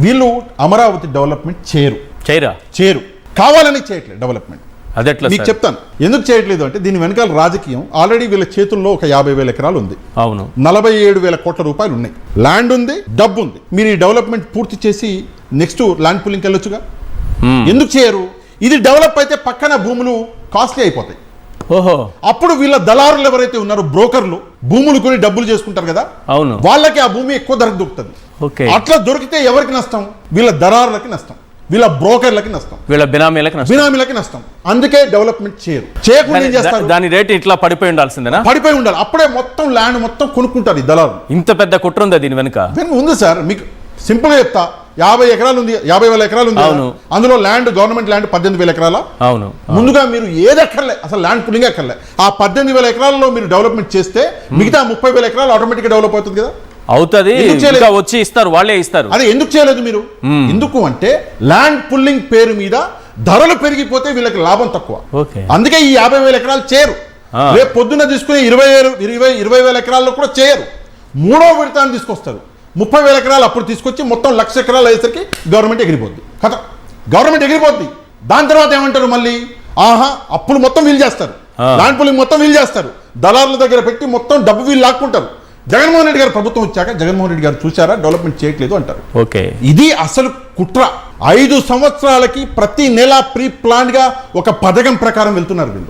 వీళ్ళు అమరావతి డెవలప్మెంట్ చేయరు. చేయరా? చేయరు. కావాలని చేయట్లేదు డెవలప్మెంట్. అదెట్లా మీకు? చెప్తాను. ఎందుకు చేయట్లేదు అంటే దీని వెనకాల రాజకీయం. ఆల్రెడీ వీళ్ళ చేతుల్లో ఒక యాభై వేల ఎకరాలు ఉంది. అవును. నలభై ఏడు వేల కోట్ల రూపాయలు ఉన్నాయి. ల్యాండ్ ఉంది డబ్బు ఉంది. మీరు ఈ డెవలప్మెంట్ పూర్తి చేసి నెక్స్ట్ ల్యాండ్ పుల్లింగ్కి వెళ్ళొచ్చుగా. ఎందుకు చేయరు? ఇది డెవలప్ అయితే పక్కన భూములు కాస్ట్లీ అయిపోతాయి. ఓహో. అప్పుడు వీళ్ళ దళారులు ఎవరైతే ఉన్నారో బ్రోకర్లు భూములు కొని డబ్బులు చేసుకుంటారు కదా అవును. వాళ్ళకి ఆ భూమి ఎక్కువ ధరకు దొరుకుతుంది. ఓకే. అట్లా దొరికితే ఎవరికి నష్టం? వీళ్ళ దళారులకి నష్టం. వీళ్ళ బ్రోకర్లకి నష్టం. వీళ్ళ బినామీలకు నష్టం. బినామీలకి నష్టం. అందుకే డెవలప్మెంట్ చేయరు. చేయకుండా ఏం దాని- చేస్తారు? దాని రేటు ఇట్లా పడిపోయి ఉండాల్సిందేనా? పడిపోయి ఉండాలి. అప్పుడే మొత్తం ల్యాండ్ మొత్తం కొనుక్కుంటారు ఈ దళారులు. ఇంత పెద్ద కుట్ర ఉందా దీని వెనుక? వెనుక ఉంది సార్. మీకు సింపుల్గా చెప్తా. యాభై ఎకరాలు ఉంది యాభై వేల ఎకరాలు ఉంది? అవును. అందులో ల్యాండ్ గవర్నమెంట్ ల్యాండ్ పద్దెనిమిది వేల ఎకరాల? అవును. ముందుగా మీరు ఏది ఎక్కర్లే అసలు ల్యాండ్ పుల్లింగ్ ఎక్కర్లే. ఆ పద్దెనిమిది వేల ఎకరాలలో మీరు డెవలప్మెంట్ చేస్తే మిగతా ముప్పై వేల ఎకరాలు ఆటోమేటిక్ డెవలప్ అవుతుంది కదా? అవుతుంది. వచ్చి ఇస్తారు వాళ్ళే ఇస్తారు. అదే ఎందుకు చేయలేదు మీరు? ఎందుకు అంటే ల్యాండ్ పుల్లింగ్ పేరు మీద ధరలు పెరిగిపోతే వీళ్ళకి లాభం తక్కువ. అందుకే ఈ యాభై వేల ఎకరాలు చేయరు. రేపు పొద్దున్న తీసుకునే ఇరవై ఇరవై ఇరవై వేల ఎకరాల్లో కూడా చేయరు. మూడో విడతాన్ని తీసుకొస్తారు. ముప్పై వేల ఎకరాలు అప్పుడు తీసుకొచ్చి మొత్తం లక్ష ఎకరాలు అయ్యేసరికి గవర్నమెంట్ ఎగిరిపోద్ది. కథ. గవర్నమెంట్ ఎగిరిపోద్ది. దాని తర్వాత ఏమంటారు మళ్ళీ? ఆహా అప్పులు మొత్తం వీలు చేస్తారు. ల్యాండ్ పుల్లింగ్ మొత్తం వీలు చేస్తారు. దళారుల దగ్గర పెట్టి మొత్తం డబ్బు వీళ్ళు లాక్కుంటారు. జగన్మోహన్ రెడ్డి గారు ప్రభుత్వం వచ్చాక జగన్మోహన్ రెడ్డి గారు చూసారా డెవలప్మెంట్ చేయట్లేదు అంటారు. ఓకే. ఇది అసలు కుట్ర. ఐదు సంవత్సరాలకి ప్రతి నెల ప్రీ ప్లాన్గా ఒక పథకం ప్రకారం వెళ్తున్నారు వీళ్ళు.